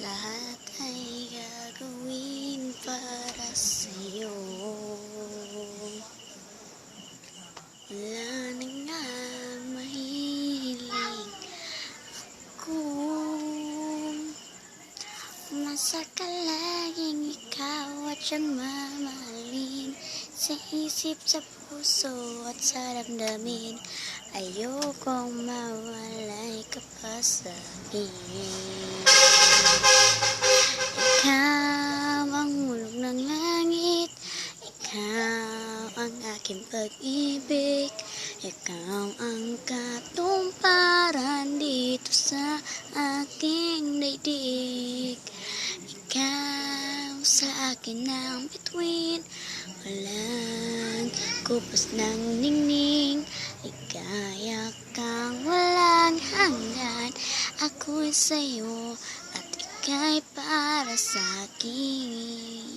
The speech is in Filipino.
Lahat ay gagawin para sa'yo. Wala na nga mahihiling ako. Masaka laging ikaw at siyang mamahalin Sa isip, sa puso at sa damdamin Ayokong mawalay ka pa sa akin. Aking pag-ibig. Ikaw ang katumparan dito sa aking daigdig. Ikaw sa akin ang bituin. Walang kupos ng ningning. Ligaya kang walang hanggan. Ako'y sa'yo at ika'y para sa akin